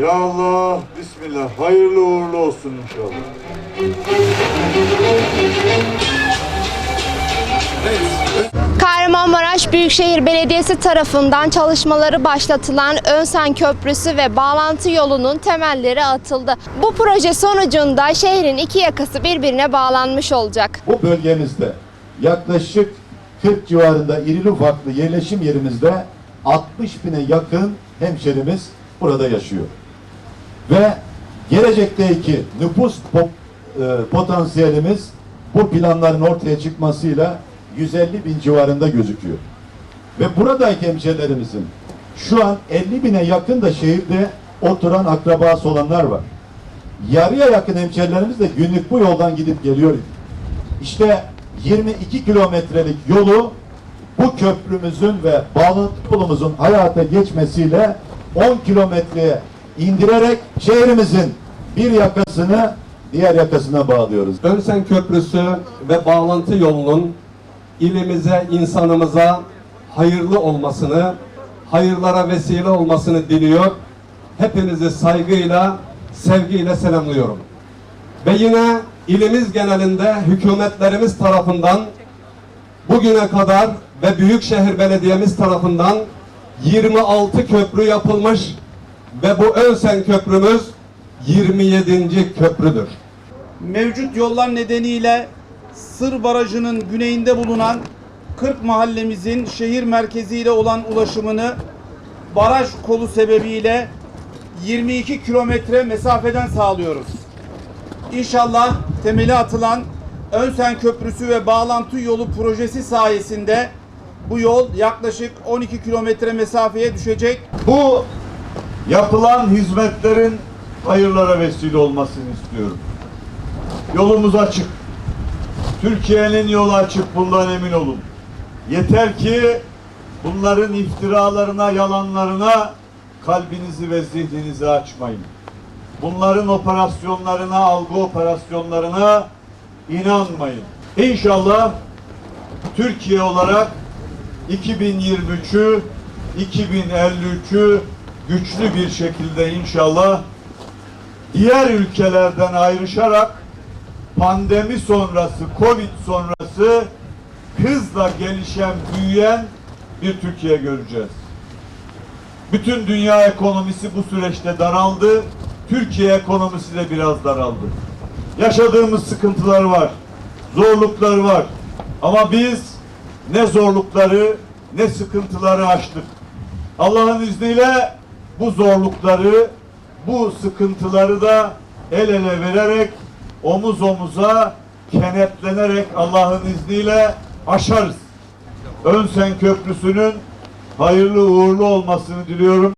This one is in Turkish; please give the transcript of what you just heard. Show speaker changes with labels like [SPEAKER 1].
[SPEAKER 1] Ya Allah, Bismillah. Hayırlı uğurlu olsun inşallah.
[SPEAKER 2] Kahramanmaraş Büyükşehir Belediyesi tarafından çalışmaları başlatılan Önsen Köprüsü ve bağlantı yolunun temelleri atıldı. Bu proje sonucunda şehrin iki yakası birbirine bağlanmış olacak.
[SPEAKER 3] Bu bölgemizde yaklaşık 40 civarında irili ufaklı yerleşim yerimizde 60 bine yakın hemşerimiz burada yaşıyor. Ve gelecekteki nüfus e, potansiyelimiz bu planların ortaya çıkmasıyla 150 bin civarında gözüküyor. Ve buradaki hemşerilerimizin şu an 50 bine yakın da şehirde oturan akrabası olanlar var. Yarıya yakın hemşerilerimiz de günlük bu yoldan gidip geliyor. İşte 22 kilometrelik yolu bu köprümüzün ve bağlantı yolumuzun hayata geçmesiyle 10 kilometreye indirerek şehrimizin bir yakasını diğer yakasına bağlıyoruz.
[SPEAKER 4] Önsen Köprüsü ve bağlantı yolunun ilimize, insanımıza hayırlı olmasını, hayırlara vesile olmasını diliyor. Hepinizi saygıyla, sevgiyle selamlıyorum. Ve yine ilimiz genelinde hükümetlerimiz tarafından bugüne kadar ve Büyükşehir Belediyemiz tarafından 26 köprü yapılmış ve bu Önsen Köprümüz 27. köprüdür.
[SPEAKER 5] mevcut yollar nedeniyle Sır Barajı'nın güneyinde bulunan 40 mahallemizin şehir merkeziyle olan ulaşımını baraj kolu sebebiyle 22 kilometre mesafeden sağlıyoruz. İnşallah temeli atılan Önsen Köprüsü ve bağlantı yolu projesi sayesinde bu yol yaklaşık 12 kilometre mesafeye düşecek.
[SPEAKER 1] Bu yapılan hizmetlerin hayırlara vesile olmasını istiyorum. Yolumuz açık. Türkiye'nin yolu açık bundan emin olun. Yeter ki bunların iftiralarına, yalanlarına kalbinizi ve zihninizi açmayın. Bunların operasyonlarına, algı operasyonlarına inanmayın. İnşallah Türkiye olarak 2023'ü 2053'ü güçlü bir şekilde inşallah diğer ülkelerden ayrışarak pandemi sonrası, Covid sonrası hızla gelişen, büyüyen bir Türkiye göreceğiz. Bütün dünya ekonomisi bu süreçte daraldı. Türkiye ekonomisi de biraz daraldı. Yaşadığımız sıkıntılar var. Zorluklar var. Ama biz ne zorlukları ne sıkıntıları aştık. Allah'ın izniyle bu zorlukları, bu sıkıntıları da el ele vererek, omuz omuza kenetlenerek Allah'ın izniyle aşarız. Önsen Köprüsü'nün hayırlı uğurlu olmasını diliyorum.